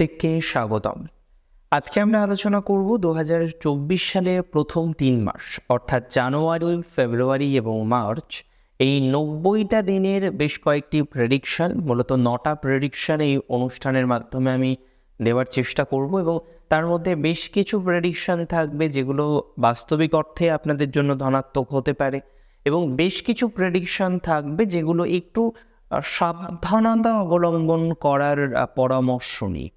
প্রত্যেককে স্বাগতম। আজকে আমরা আলোচনা করব দু হাজার চব্বিশ সালের প্রথম তিন মাস, অর্থাৎ জানুয়ারি, ফেব্রুয়ারি এবং মার্চ। এই নব্বইটা দিনের বেশ কয়েকটি প্রেডিকশন মূলত নটা প্রেডিকশন এই অনুষ্ঠানের মাধ্যমে আমি দেওয়ার চেষ্টা করব এবং তার মধ্যে বেশ কিছু প্রেডিকশন থাকবে যেগুলো বাস্তবিক অর্থে আপনাদের জন্য ধনাত্মক হতে পারে এবং বেশ কিছু প্রেডিকশন থাকবে যেগুলো একটু সাবধানতা অবলম্বন করার পরামর্শ নিই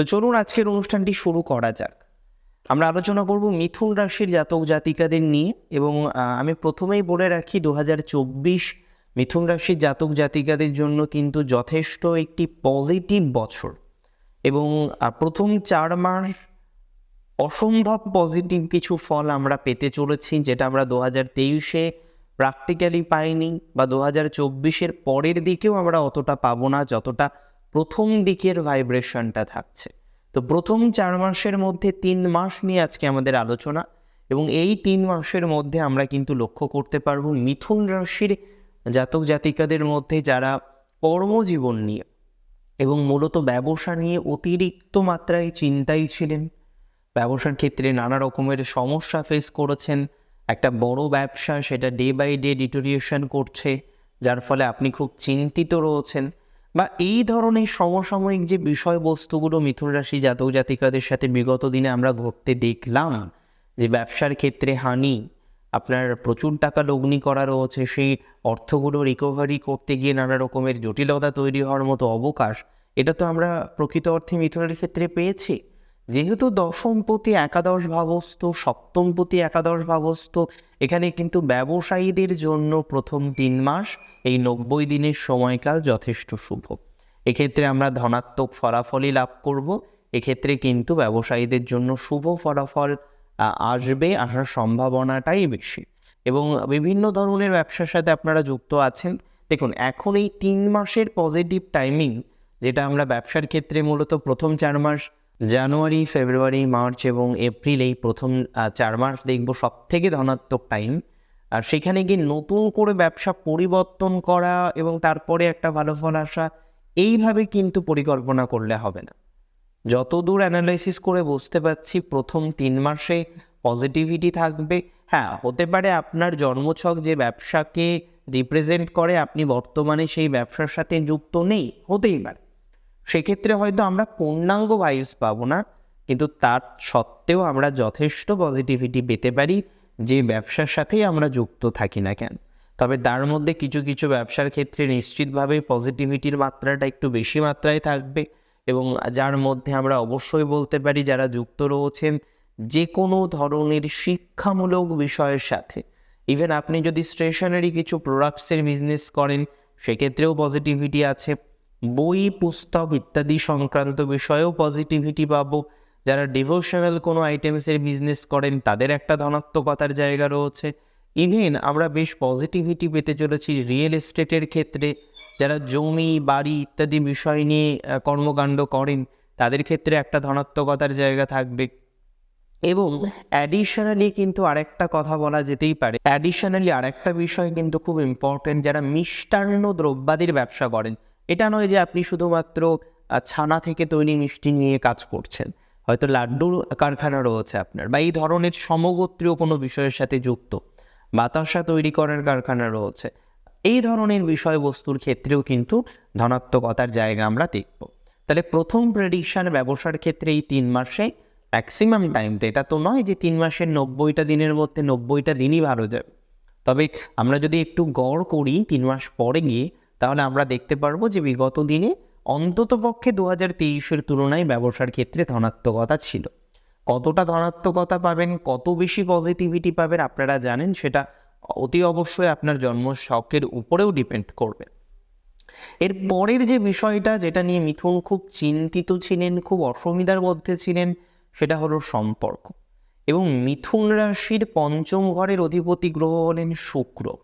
তো চলুন আজকের অনুষ্ঠানটি শুরু করা যাক। আমরা আলোচনা করব মিথুন রাশির জাতক জাতিকাদের নিয়ে এবং আমি প্রথমেই বলে রাখি দু হাজার চব্বিশ মিথুন রাশির জাতক জাতিকাদের জন্য কিন্তু যথেষ্ট একটি পজিটিভ বছর এবং প্রথম চার মাস অসম্ভব পজিটিভ কিছু ফল আমরা পেতে চলেছি যেটা আমরা দু হাজার তেইশে প্র্যাকটিক্যালি পাইনি বা দু হাজার চব্বিশের পরের দিকেও আমরা অতটা পাবো না যতটা প্রথম দিকের ভাইব্রেশনটা থাকছে। তো প্রথম চার মাসের মধ্যে তিন মাস নিয়ে আজকে আমাদের আলোচনা এবং এই তিন মাসের মধ্যে আমরা কিন্তু লক্ষ্য করতে পারব মিথুন রাশির জাতক জাতিকাদের মধ্যে যারা কর্মজীবন নিয়ে এবং মূলত ব্যবসা নিয়ে অতিরিক্ত মাত্রায় চিন্তাই ছিলেন। ব্যবসার ক্ষেত্রে নানা রকমের সমস্যা ফেস করেছেন। একটা বড় ব্যবসা সেটা ডে বাই ডে ডিটোরিয়েশন করছে, যার ফলে আপনি খুব চিন্তিত রয়েছেন। বা এই ধরনের সমসাময়িক যে বিষয়বস্তুগুলো মিথুন রাশি জাতক জাতিকাদের সাথে বিগত দিনে আমরা ঘটতে দেখলাম, যে ব্যবসার ক্ষেত্রে হানি, আপনার প্রচুর টাকা লগ্নি করা রয়েছে, সেই অর্থগুলো রিকভারি করতে গিয়ে নানা রকমের জটিলতা তৈরি হওয়ার মতো অবকাশ, এটা তো আমরা প্রকৃত অর্থে মিথুনের ক্ষেত্রে পেয়েছি। যেহেতু দশমপতি একাদশ ভাবস্থ সপ্তমপতি একাদশ ভাবস্থ এখানে কিন্তু ব্যবসায়ীদের জন্য প্রথম তিন মাস, এই নব্বই দিনের সময়কাল যথেষ্ট শুভ। এক্ষেত্রে আমরা ধনাত্মক ফলাফলই লাভ করব, এক্ষেত্রে কিন্তু ব্যবসায়ীদের জন্য শুভ ফলাফল আসবে আসার সম্ভাবনাটাই বেশি। এবং বিভিন্ন ধরনের ব্যবসার সাথে আপনারা যুক্ত আছেন, দেখুন, এখন এই তিন মাসের পজিটিভ টাইমিং যেটা আমরা ব্যবসার ক্ষেত্রে মূলত প্রথম চার মাস জানুয়ারি, ফেব্রুয়ারি, মার্চ এবং এপ্রিল এই প্রথম চার মাস দেখব সব থেকে ধনাত্মক টাইম আর সেখানে গিয়ে নতুন করে ব্যবসা পরিবর্তন করা এবং তারপরে একটা ভালো ফল আসা, এইভাবে কিন্তু পরিকল্পনা করলে হবে না। যতদূর অ্যানালাইসিস করে বুঝতে পারছি, প্রথম তিন মাসে পজিটিভিটি থাকবে। হ্যাঁ হতে পারে আপনার জন্মছক যে ব্যবসাকে রিপ্রেজেন্ট করে, আপনি বর্তমানে সেই ব্যবসার সাথে যুক্ত নেই, হতেই পারে। সেক্ষেত্রে হয়তো আমরা পূর্ণাঙ্গ ভাইবস পাবো না, কিন্তু তার সত্ত্বেও আমরা যথেষ্ট পজিটিভিটি পেতে পারি, যে ব্যবসার সাথেই আমরা যুক্ত থাকি না কেন। তবে তার মধ্যে কিছু কিছু ব্যবসার ক্ষেত্রে নিশ্চিতভাবে পজিটিভিটির মাত্রাটা একটু বেশি মাত্রায় থাকবে এবং যার মধ্যে আমরা অবশ্যই বলতে পারি যারা যুক্ত রয়েছেন, যে কোনো ধরনের শিক্ষামূলক বিষয়ের সাথে। ইভেন আপনি যদি স্টেশনারি কিছু প্রোডাক্টসের বিজনেস করেন, সেক্ষেত্রেও পজিটিভিটি আছে। বই, পুস্তক ইত্যাদি সংক্রান্ত বিষয়েও পজিটিভিটি পাবো। যারা ডিভোশনাল কোনো আইটেমসের বিজনেস করেন, তাদের একটা ধনাত্মকতার জায়গা রয়েছে। ইভেন আমরা বেশ পজিটিভিটি পেতে চলেছি রিয়েল এস্টেটের ক্ষেত্রে। যারা জমি, বাড়ি ইত্যাদি বিষয় নিয়ে কর্মকাণ্ড করেন, তাদের ক্ষেত্রে একটা ধনাত্মকতার জায়গা থাকবে। এবং অ্যাডিশনালি কিন্তু আরেকটা কথা বলা যেতেই পারে। অ্যাডিশনালি আরেকটা বিষয় কিন্তু খুব ইম্পর্টেন্ট যারা মিষ্টান্ন দ্রব্যাদির ব্যবসা করেন এটা নয় যে আপনি শুধুমাত্র ছানা থেকে তৈরি মিষ্টি নিয়ে কাজ করছেন। হয়তো লাড্ডুর কারখানা রয়েছে আপনার বা এই ধরনের সমগোত্রীয় কোনো বিষয়ের সাথে যুক্ত, বাতাসা তৈরি করার কারখানা রয়েছে। এই ধরনের বিষয়বস্তুর ক্ষেত্রেও কিন্তু ধনাত্মকতার জায়গা আমরা দেখব। তাহলে প্রথম প্রেডিকশান ব্যবসার ক্ষেত্রে এই তিন মাসে ম্যাক্সিমাম টাইমটা এটা তো নয় যে তিন মাসের নব্বইটা দিনের মধ্যে নব্বইটা দিনই ভালো যাবে। তবে আমরা যদি একটু গড় করি, তিন মাস পরে গিয়ে তাহলে আমরা দেখতে পারব যে বিগত দিনে অন্তত পক্ষে দু হাজার তেইশের তুলনায় ব্যবসার ক্ষেত্রে ধনাত্মকতা ছিল। কতটা ধনাত্মকতা পাবেন, কত বেশি পজিটিভিটি পাবেন আপনারা জানেন, সেটা অতি অবশ্যই আপনার জন্ম শখের উপরেও ডিপেন্ড করবে। এর পরের যে বিষয়টা, যেটা নিয়ে মিথুন খুব চিন্তিত ছিলেন, খুব অসুবিধার মধ্যে ছিলেন, সেটা হলো সম্পর্ক। এবং মিথুন রাশির পঞ্চম ঘরের অধিপতি গ্রহ হলেন শুক্র।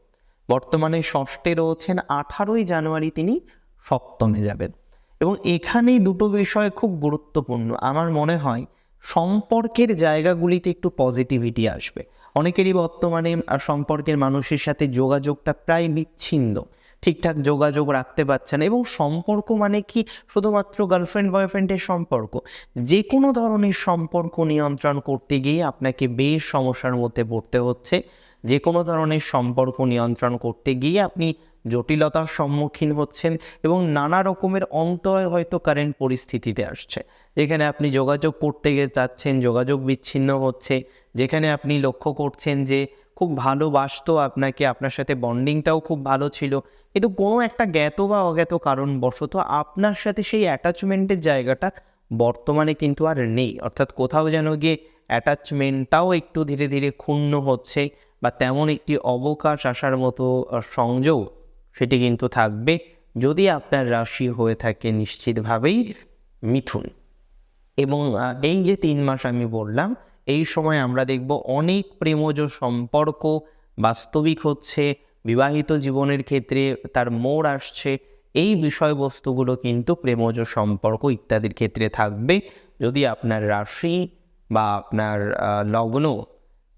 বর্তমানে ষষ্ঠে রয়েছেন, আঠারোই জানুয়ারি তিনি সপ্তমে যাবেন। এবং এখানেই দুটো বিষয় খুব গুরুত্বপূর্ণ। আমার মনে হয় সম্পর্কের জায়গাগুলিতে একটু পজিটিভিটি আসবে। অনেকেরই বর্তমানে সম্পর্কের মানুষের সাথে যোগাযোগটা প্রায় বিচ্ছিন্ন। ঠিকঠাক যোগাযোগ রাখতে পারছেন এবং সম্পর্ক মানে কি? শুধুমাত্র গার্লফ্রেন্ড বয়ফ্রেন্ডের সম্পর্ক। যে কোনো ধরনের সম্পর্ক নিয়ন্ত্রণ করতে গিয়ে আপনাকে বেশ সমস্যার মধ্যে পড়তে হচ্ছে। যে কোনো ধরনের সম্পর্ক নিয়ন্ত্রণ করতে গিয়ে আপনি জটিলতার সম্মুখীন হচ্ছেন এবং নানা রকমের অন্তয় হয়তো কারেন্ট পরিস্থিতিতে আসছে। যেখানে আপনি যোগাযোগ করতে গিয়ে চাচ্ছেন যোগাযোগ বিচ্ছিন্ন হচ্ছে, যেখানে আপনি লক্ষ্য করছেন যে খুব ভালোবাসতো আপনাকে আপনার সাথে বন্ডিংটাও খুব ভালো ছিল। কিন্তু কোনো একটা জ্ঞাত বা অজ্ঞাত কারণবশত আপনার সাথে সেই অ্যাটাচমেন্টের জায়গাটা বর্তমানে কিন্তু আর নেই। অর্থাৎ কোথাও যেন গিয়ে অ্যাটাচমেন্টটাও একটু ধীরে ধীরে ক্ষুণ্ণ হচ্ছে। বা তেমন একটি অবকাশ আসার মতো সংযোগ সেটি কিন্তু থাকবে যদি আপনার রাশি হয়ে থাকে নিশ্চিতভাবেই মিথুন। এবং এই যে তিন মাস আমি বললাম, এই সময় আমরা দেখব অনেক প্রেমজ সম্পর্ক বাস্তবিক হচ্ছে, বিবাহিত জীবনের ক্ষেত্রে তার মোড় আসছে, এই বিষয়বস্তুগুলো কিন্তু প্রেমজ সম্পর্ক ইত্যাদির ক্ষেত্রে থাকবে। যদি আপনার রাশি বা আপনার লগ্ন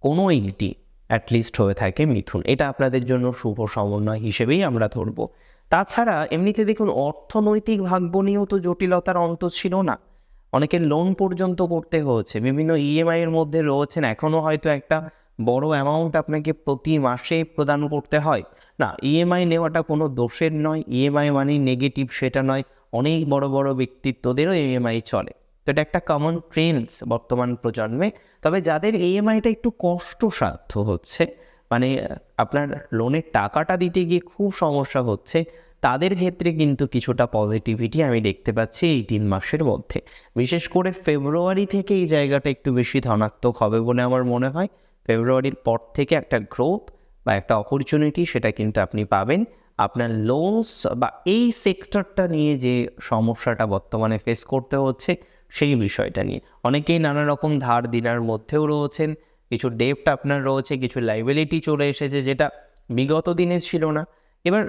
কোনো একটি অ্যাটলিস্ট হয়ে থাকে মিথুন। এটা আপনাদের জন্য শুভ সমন্বয় হিসেবেই আমরা ধরবো। তাছাড়া এমনিতে দেখুন, অর্থনৈতিক ভাগ্য নিয়েও তো জটিলতার অন্ত ছিল না। অনেকের লোন পর্যন্ত করতে হয়েছে। বিভিন্ন ইএমআই এর মধ্যে রয়েছেন। এখনও হয়তো একটা বড় অ্যামাউন্ট আপনাকে প্রতি মাসে প্রদান করতে হয়। না ইএমআই নেওয়াটা কোনো দোষের নয়। ইএমআই মানে নেগেটিভ সেটা নয়। অনেক বড় বড় ব্যক্তিত্বদেরও ইএমআই চলে। তো এটা একটা কমন ট্রেন্ডস বর্তমান প্রজন্মে। তবে যাদের ইএমআইটা একটু কষ্টসাধ্য হচ্ছে মানে আপনার লোনের টাকাটা দিতে গিয়ে খুব সমস্যা হচ্ছে, তাদের ক্ষেত্রে কিন্তু কিছুটা পজিটিভিটি আমি দেখতে পাচ্ছি এই তিন মাসের মধ্যে। বিশেষ করে ফেব্রুয়ারি থেকে এই জায়গাটা একটু বেশি ধনাত্মক হবে বলে আমার মনে হয়। ফেব্রুয়ারির পর থেকে একটা গ্রোথ বা একটা অপরচুনিটি সেটা কিন্তু আপনি পাবেন। আপনার লোনস বা এই সেক্টরটা নিয়ে যে সমস্যাটা বর্তমানে ফেস করতে হচ্ছে সেই বিষয়টা নিয়ে। অনেকেই নানা রকম ধার দিনার মধ্যেও রয়েছেন, কিছু ডেপ্ট আপনার রয়েছে, কিছু লাইবিলিটি চলে এসেছে যেটা বিগত দিনে ছিল না। এবার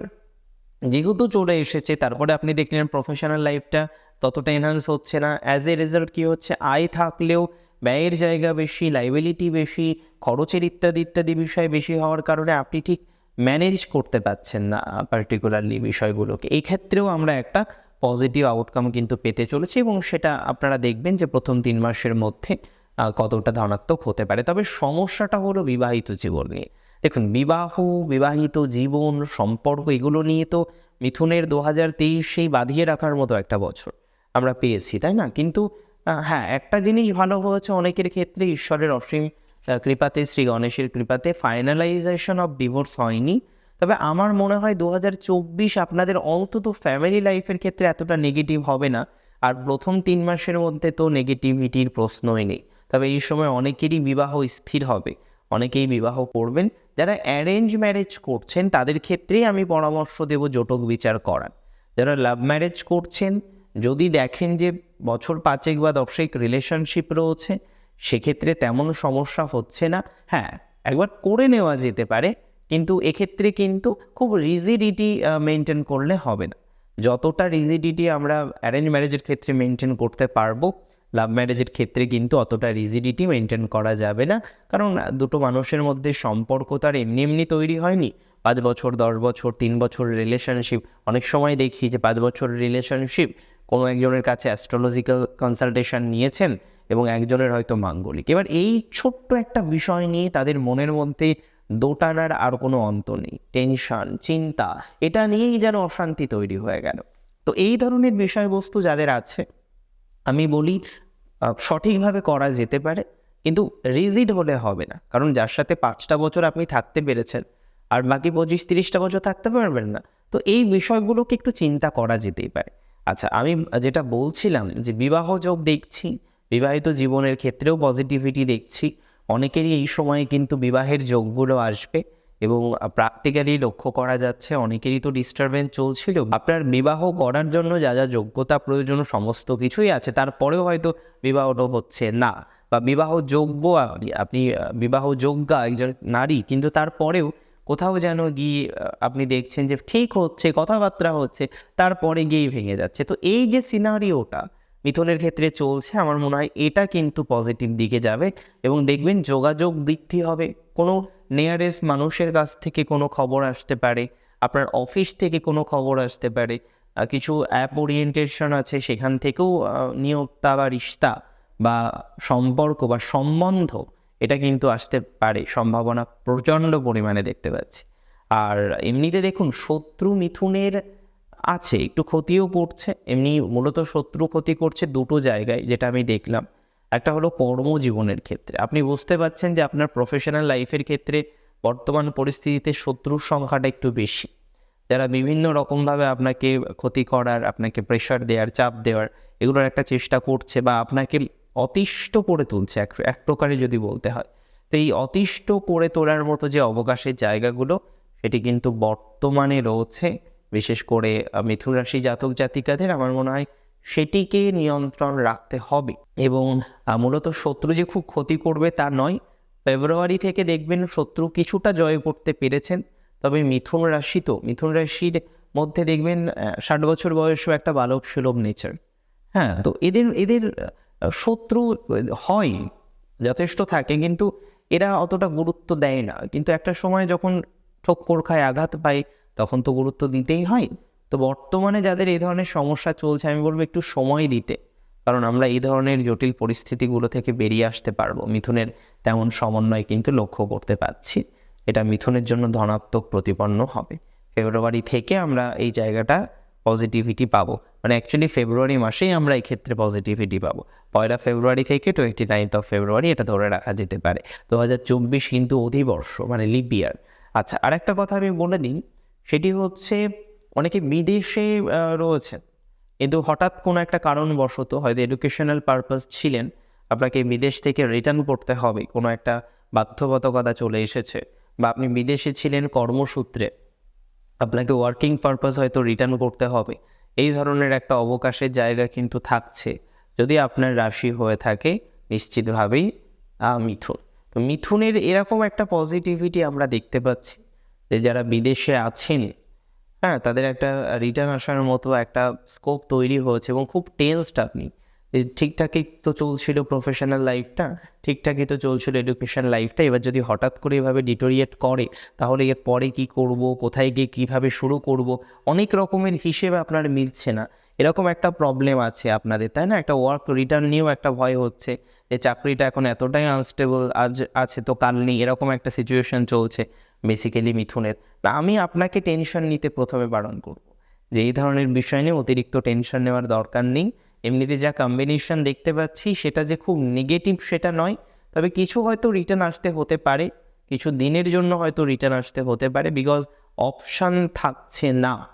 যেহেতু চলে এসেছে, তারপরে আপনি দেখলেন প্রফেশনাল লাইফটা ততটা এনহান্স হচ্ছে না। অ্যাজ এ রেজাল্ট কী হচ্ছে? আয় থাকলেও ব্যয়ের জায়গা বেশি লাইবিলিটি বেশি, খরচের ইত্যাদি ইত্যাদি বিষয় বেশি হওয়ার কারণে আপনি ঠিক ম্যানেজ করতে পারছেন না পার্টিকুলারলি বিষয়গুলোকে। এই ক্ষেত্রেও আমরা একটা পজিটিভ আউটকাম কিন্তু পেতে চলেছে এবং সেটা আপনারা দেখবেন যে প্রথম তিন মাসের মধ্যে কতটা ধনাত্মক হতে পারে। তবে সমস্যাটা হলো বিবাহিত জীবন নিয়ে। দেখুন, বিবাহ, বিবাহিত জীবন, সম্পর্ক এগুলো নিয়ে তো মিথুনের দু হাজার তেইশেই বাঁধিয়ে রাখার মতো একটা বছর আমরা পেয়েছি, তাই না? কিন্তু হ্যাঁ একটা জিনিস ভালো হয়েছে অনেকের ক্ষেত্রে, ঈশ্বরের অসীম কৃপাতে, শ্রী গণেশের কৃপাতে ফাইনালাইজেশন অফ ডিভোর্স হয়নি। তবে আমার মনে হয় দু হাজার চব্বিশ আপনাদের অন্তত ফ্যামিলি লাইফের ক্ষেত্রে এতটা নেগেটিভ হবে না। আর প্রথম তিন মাসের মধ্যে তো নেগেটিভিটির প্রশ্নই নেই। তবে এই সময় অনেকেরই বিবাহ স্থির হবে। অনেকেই বিবাহ করবেন। যারা অ্যারেঞ্জ ম্যারেজ করছেন, তাদের ক্ষেত্রেই আমি পরামর্শ দেব জটক বিচার করার। যারা লাভ ম্যারেজ করছেন, যদি দেখেন যে বছর পাঁচেক বা দশেক রিলেশনশিপ রয়েছে, সেক্ষেত্রে তেমন সমস্যা হচ্ছে না। হ্যাঁ একবার করে নেওয়া যেতে পারে। কিন্তু এক্ষেত্রে কিন্তু খুব রিজিডিটি মেনটেন করলে হবে না। যতটা রিজিডিটি আমরা অ্যারেঞ্জ ম্যারেজের ক্ষেত্রে মেনটেন করতে পারব লাভ ম্যারেজের ক্ষেত্রে কিন্তু অতটা রিজিডিটি মেনটেন করা যাবে না। কারণ দুটো মানুষের মধ্যে সম্পর্ক তার এমনি এমনি তৈরি হয়নি। পাঁচ বছর, দশ বছর, তিন বছর রিলেশনশিপ অনেক সময় দেখি যে পাঁচ বছর রিলেশনশিপ কোনো একজনের কাছে অ্যাস্ট্রোলজিক্যাল কনসালটেশন নিয়েছেন এবং একজনের হয়তো মাঙ্গলিক। এবার এই ছোট্ট একটা বিষয় নিয়ে তাদের মনের মধ্যে দোটানার আর কোনো অন্ত নেই টেনশন চিন্তা, এটা নিয়েই যেন অশান্তি তৈরি হয়ে গেল। তো এই ধরনের বিষয়বস্তু যাদের আছে, আমি বলি সঠিকভাবে করা যেতে পারে, কিন্তু রিজিড হলে হবে না। কারণ যার সাথে পাঁচটা বছর আপনি থাকতে পেরেছেন, আর বাকি পঁচিশ তিরিশটা বছর থাকতে পারবেন না, তো এই বিষয়গুলোকে একটু চিন্তা করা যেতেই পারে। আচ্ছা আমি যেটা বলছিলাম যে বিবাহ যোগ দেখছি, বিবাহিত জীবনের ক্ষেত্রেও পজিটিভিটি দেখছি অনেকেরই এই সময়ে কিন্তু বিবাহের যোগগুলো আসবে এবং প্র্যাকটিক্যালি লক্ষ্য করা যাচ্ছে, অনেকেরই তো ডিস্টারবেন্স চলছিল। আপনার বিবাহ করার জন্য যা যা যোগ্যতা প্রয়োজন সমস্ত কিছুই আছে, তারপরেও হয়তো বিবাহটা হচ্ছে না। বা বিবাহ যোগ্য আপনি বিবাহ যোগ্যা একজন নারী, কিন্তু তারপরেও কোথাও যেন গিয়ে আপনি দেখছেন যে ঠিক হচ্ছে, কথাবার্তা হচ্ছে, তারপরে গিয়েই ভেঙে যাচ্ছে। তো এই যে সিনারিওটা মিথুনের ক্ষেত্রে চলছে, আমার মনে হয় এটা কিন্তু পজিটিভ দিকে যাবে এবং দেখবেন যোগাযোগ বৃদ্ধি হবে। কোনো নিয়ারেস্ট মানুষের কাছ থেকে কোনো খবর আসতে পারে, আপনার অফিস থেকে কোনো খবর আসতে পারে কিছু অ্যাপ ওরিয়েন্টেশন আছে সেখান থেকেও নিয়োক্তা বা রিস্তা বা সম্পর্ক বা সম্বন্ধ এটা কিন্তু আসতে পারে, সম্ভাবনা প্রচণ্ড পরিমাণে দেখতে পাচ্ছি। আর এমনিতে দেখুন শত্রু মিথুনের আছে, একটু ক্ষতিও করছে। এমনি মূলত শত্রু ক্ষতি করছে দুটো জায়গায়, যেটা আমি দেখলাম। একটা হলো কর্মজীবনের ক্ষেত্রে। আপনি বুঝতে পারছেন যে আপনার প্রফেশনাল লাইফের ক্ষেত্রে বর্তমান পরিস্থিতিতে শত্রুর সংখ্যাটা একটু বেশি। যারা বিভিন্ন রকমভাবে আপনাকে ক্ষতি করার, আপনাকে প্রেশার দেওয়ার, চাপ দেওয়ার, এগুলোর একটা চেষ্টা করছে বা আপনাকে অতিষ্ঠ করে তুলছে, এক এক প্রকারে যদি বলতে হয়। তো এই অতিষ্ঠ করে তোলার মতো যে অবকাশের জায়গাগুলো, সেটি কিন্তু বর্তমানে রয়েছে। বিশেষ করে মিথুন রাশি জাতক জাতিকাদের আমার মনে হয় সেটিকে নিয়ন্ত্রণ রাখতে হবে। এবং মূলত শত্রু যে খুব ক্ষতি করবে তা নয়। ফেব্রুয়ারি থেকে দেখবেন শত্রু কিছুটা জয় করতে পেরেছেন। তবে মিথুন রাশি তো, মিথুন রাশির মধ্যে দেখবেন ষাট বছর বয়সও একটা বালক সুলভ নেচার। হ্যাঁ তো এদের এদের শত্রু হয়, যথেষ্ট থাকে কিন্তু এরা অতটা গুরুত্ব দেয় না। কিন্তু একটা সময় যখন ঠক্কর খায়, আঘাত পায় তখন তো গুরুত্ব দিতেই হয়। তো বর্তমানে যাদের এই ধরনের সমস্যা চলছে, আমি বলব একটু সময় দিতে। কারণ আমরা এই ধরনের জটিল পরিস্থিতিগুলো থেকে বেরিয়ে আসতে পারব। মিথুনের তেমন সমন্বয় কিন্তু লক্ষ্য করতে পারছি। এটা মিথুনের জন্য ধনাত্মক প্রতিপন্ন হবে। ফেব্রুয়ারি থেকে আমরা এই জায়গাটা পজিটিভিটি পাবো। মানে অ্যাকচুয়ালি ফেব্রুয়ারি মাসেই আমরা এই ক্ষেত্রে পজিটিভিটি পাবো। পয়লা ফেব্রুয়ারি থেকে টোয়েন্টি নাইনথ অফ ফেব্রুয়ারি এটা ধরে রাখা যেতে পারে। দু হাজার চব্বিশ কিন্তু অধিবর্ষ মানে লিপ ইয়ার আচ্ছা আরেকটা কথা আমি বলে দিই। সেটি হচ্ছে অনেকে বিদেশে রয়েছেন। কিন্তু হঠাৎ কোনো একটা কারণবশত হয়তো এডুকেশনাল পারপাস ছিলেন, আপনাকে বিদেশ থেকে রিটার্ন করতে হবে, কোনো একটা বাধ্যবাধকতা চলে এসেছে বা আপনি বিদেশে ছিলেন কর্মসূত্রে, আপনাকে ওয়ার্কিং পারপাস হয়তো রিটার্ন করতে হবে। এই ধরনের একটা অবকাশের জায়গা কিন্তু থাকছে। যদি আপনার রাশি হয়ে থাকে, নিশ্চিতভাবেই মিথুন। তো মিথুনের এরকম একটা পজিটিভিটি আমরা দেখতে পাচ্ছি। যে যারা বিদেশে আছেন হ্যাঁ তাদের একটা রিটার্ন আসার মতো একটা স্কোপ তৈরি হয়েছে এবং খুব টেন্সড আপনি। ঠিকঠাকই তো চলছিল প্রফেশনাল লাইফটা ঠিকঠাকই তো চলছিল এডুকেশন লাইফটা এবার যদি হঠাৎ করে এভাবে ডিটোরিয়েট করে, তাহলে এর পরে কি করব, কোথায় গিয়ে কীভাবে শুরু করব? অনেক রকমের হিসেবে আপনার মিলছে না। এরকম একটা প্রবলেম আছে আপনাদের, তাই না? একটা ওয়ার্ক রিটার্ন নিয়েও একটা ভয় হচ্ছে যে চাকরিটা এখন এতটাই আনস্টেবল আজ আছে তো কাল নেই, এরকম একটা সিচুয়েশন চলছে। বেসিক্যালি মিথুনের। আমি আপনাকে টেনশন নিতে প্রথমে বারণ করব। যে এই ধরনের বিষয় নিয়ে অতিরিক্ত টেনশন নেওয়ার দরকার নেই। এমনিতে যা কম্বিনেশন দেখতে পাচ্ছি, সেটা যে খুব নেগেটিভ সেটা নয়। তবে কিছু হয়তো রিটার্ন আসতে হতে পারে। কিছু দিনের জন্য হয়তো রিটার্ন আসতে হতে পারে বিকজ অপশান থাকছে না।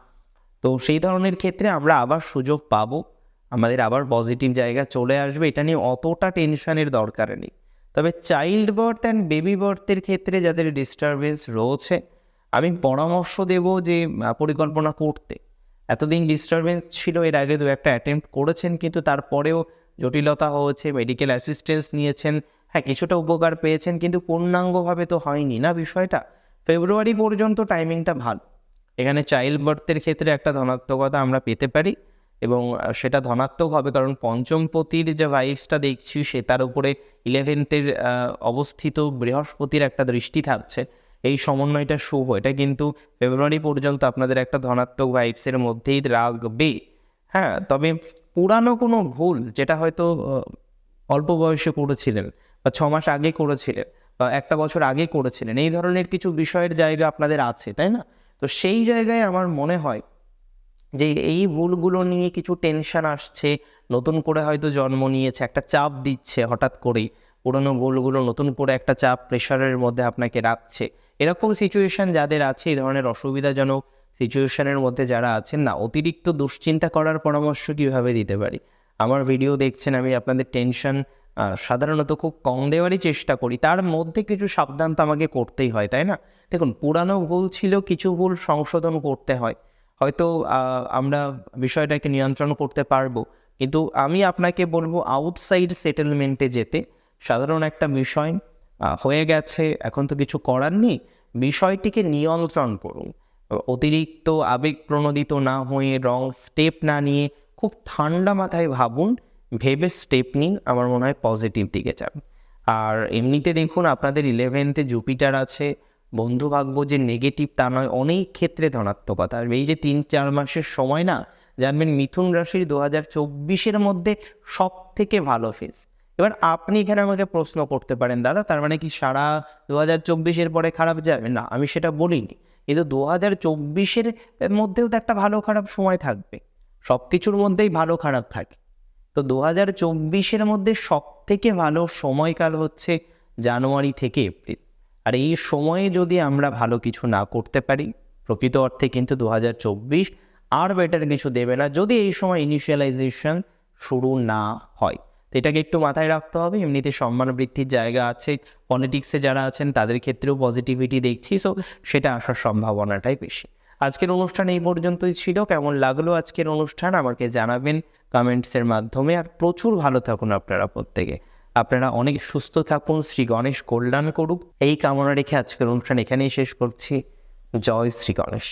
তো সেই ধরনের ক্ষেত্রে আমরা আবার সুযোগ পাবো। আমাদের আবার পজিটিভ জায়গা চলে আসবে। এটা নিয়ে অতটা টেনশনের দরকার নেই। তবে চাইল্ড বার্থ অ্যান্ড বেবি বার্থের ক্ষেত্রে যাদের ডিস্টারবেন্স রয়েছে, আমি পরামর্শ দেব যে পরিকল্পনা করতে। এতদিন ডিস্টারবেন্স ছিল, এর আগে দু একটা অ্যাটেম্প্ট করেছেন, কিন্তু তারপরেও জটিলতা হয়েছে মেডিকেল অ্যাসিস্ট্যান্স নিয়েছেন হ্যাঁ কিছুটা উপকার পেয়েছেন, কিন্তু পূর্ণাঙ্গভাবে তো হয়নি না বিষয়টা। ফেব্রুয়ারি পর্যন্ত টাইমিংটা ভালো। এখানে চাইল্ড বার্থের ক্ষেত্রে একটা ধনাত্মকতা আমরা পেতে পারি। এবং সেটা ধনাত্মক হবে কারণ পঞ্চমপতির যে ভাইবসটা দেখছি সে তার উপরে ইলেভেন্থের অবস্থিত বৃহস্পতির একটা দৃষ্টি থাকছে। এই সমন্বয়টা শুভ। এটা কিন্তু ফেব্রুয়ারি পর্যন্ত আপনাদের একটা ধনাত্মক ভাইবসের মধ্যেই রাখবে। হ্যাঁ তবে পুরানো কোনো ভুল যেটা হয়তো অল্প বয়সে করেছিলেন বা ছ মাস আগে করেছিলেন বা একটা বছর আগে করেছিলেন, এই ধরনের কিছু বিষয়ের জায়গা আপনাদের আছে, তাই না? তো সেই জায়গায় আমার মনে হয় যে এই ভুলগুলো নিয়ে কিছু টেনশন আসছে, নতুন করে হয়তো জন্ম নিয়েছে, একটা চাপ দিচ্ছে হঠাৎ করেই। পুরনো ভুলগুলো নতুন করে একটা চাপ প্রেশারের মধ্যে আপনাকে রাখছে। এরকম সিচুয়েশন যাদের আছে, এই ধরনের অসুবিধাজনক সিচুয়েশানের মধ্যে যারা আছেন, না, অতিরিক্ত দুশ্চিন্তা করার পরামর্শ কীভাবে দিতে পারি? আমার ভিডিও দেখছেন, আমি আপনাদের টেনশন সাধারণত খুব কম দেওয়ারই চেষ্টা করি। তার মধ্যে কিছু সাবধান তো আমাকে করতেই হয়, তাই না? দেখুন, পুরানো ভুল ছিল, কিছু ভুল সংশোধন করতে হয়। হয়তো আমরা বিষয়টাকে নিয়ন্ত্রণ করতে পারব। কিন্তু আমি আপনাকে বলব আউটসাইড সেটেলমেন্টে যেতে সাধারণ একটা বিষয় হয়ে গেছে, এখন তো কিছু করার নেই। বিষয়টিকে নিয়ন্ত্রণ করুন। অতিরিক্ত আবেগ প্রণোদিত না হয়ে রং স্টেপ না নিয়ে, খুব ঠান্ডা মাথায় ভাবুন, ভেবে স্টেপ নিন, আমার মনে হয় পজিটিভ দিকে যান আর এমনিতে দেখুন, আপনাদের ইলেভেন্থে জুপিটার আছে বন্ধু ভাগ্য যে নেগেটিভ তা নয়, অনেক ক্ষেত্রে ধনাত্মকতা। আর এই যে তিন, চার মাসের সময় না, জানবেন মিথুন রাশির দু হাজার চব্বিশের মধ্যে সব থেকে ভালো ফেজ এবার আপনি এখানে আমাকে প্রশ্ন করতে পারেন, দাদা, তার মানে কি সারা দু হাজার চব্বিশের পরে খারাপ যাবে? না, আমি সেটা বলিনি। কিন্তু দু হাজার চব্বিশের মধ্যেও তো একটা ভালো খারাপ সময় থাকবে। সব কিছুর মধ্যেই ভালো খারাপ থাকে। তো দু হাজার চব্বিশের মধ্যে সব থেকে ভালো সময়কাল হচ্ছে জানুয়ারি থেকে এপ্রিল। আর এই সময়ে যদি আমরা ভালো কিছু না করতে পারি, প্রকৃত অর্থে কিন্তু দু হাজার চব্বিশ আর বেটার কিছু দেবে না যদি এই সময় ইনিশিয়ালাইজেশন শুরু না হয়। তো এটাকে একটু মাথায় রাখতে হবে, এমনিতে সম্মান বৃদ্ধির জায়গা আছে পলিটিক্সে যারা আছেন তাদের ক্ষেত্রেও পজিটিভিটি দেখছি সো সেটা আসার সম্ভাবনাটাই বেশি। আজকের অনুষ্ঠান এই পর্যন্তই ছিল, কেমন লাগল আজকের অনুষ্ঠান আমাকে জানাবেন কমেন্টসের মাধ্যমে, আর প্রচুর ভালো থাকুন আপনারা প্রত্যেকে। আপনারা অনেক সুস্থ থাকুন, শ্রী গণেশ কল্যাণ করুক। এই কামনা রেখে আজকের অনুষ্ঠান এখানেই শেষ করছি। জয় শ্রী গণেশ।